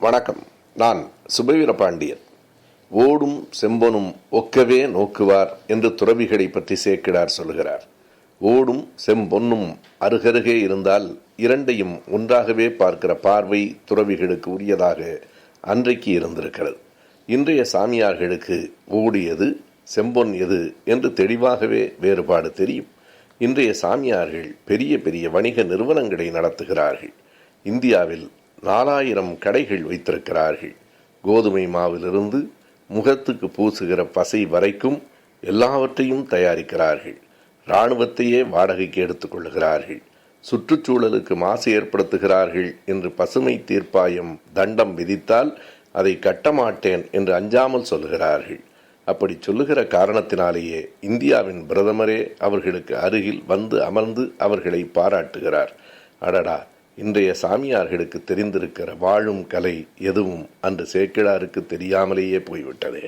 வணக்கம். நான் சுபவீர பாண்டியன். ஓடும் செம்பொனும் ஒக்கவே நோக்குவார் என்று துறவிகளை பற்றி சேக்கிடார் சொல்கிறார். ஓடும் செம்பொன்னும் அருகருகே இருந்தால் இரண்டையும் ஒன்றாகவே பார்க்கிற பார்வை துறவிகளுக்கு உரியதாக அன்றைக்கு இருந்திருக்கிறது. இன்றைய சாமியார்களுக்கு ஓடியது செம்பொன் எது என்று தெளிவாகவே வேறுபாடு தெரியும். இன்றைய சாமியார்கள் பெரிய பெரிய வணிக நிறுவனங்களை நடத்துகிறார்கள். இந்தியாவில் நாலாயிரம் கடைகள் வைத்திருக்கிறார்கள். கோதுமை மாவிலிருந்து முகத்துக்கு பூசுகிற பசை வரைக்கும் எல்லாவற்றையும் தயாரிக்கிறார்கள். இராணுவத்தையே வாடகைக்கு எடுத்துக்கொள்கிறார்கள் சுற்றுச்சூழலுக்கு மாசு ஏற்படுத்துகிறார்கள் என்று பசுமை தீர்ப்பாயம் தண்டம் விதித்தால் அதை கட்டமாட்டேன் என்று அஞ்சாமல் சொல்லுகிறார்கள். அப்படி சொல்லுகிற காரணத்தினாலேயே இந்தியாவின் பிரதமரே அவர்களுக்கு அருகில் வந்து அமர்ந்து அவர்களை பாராட்டுகிறார். அடடா! இன்றைய சாமியார்களுக்கு தெரிந்திருக்கிற வாழும் கலை எதுவும் அன்று சேக்கிழாருக்கு தெரியாமலேயே போய்விட்டது.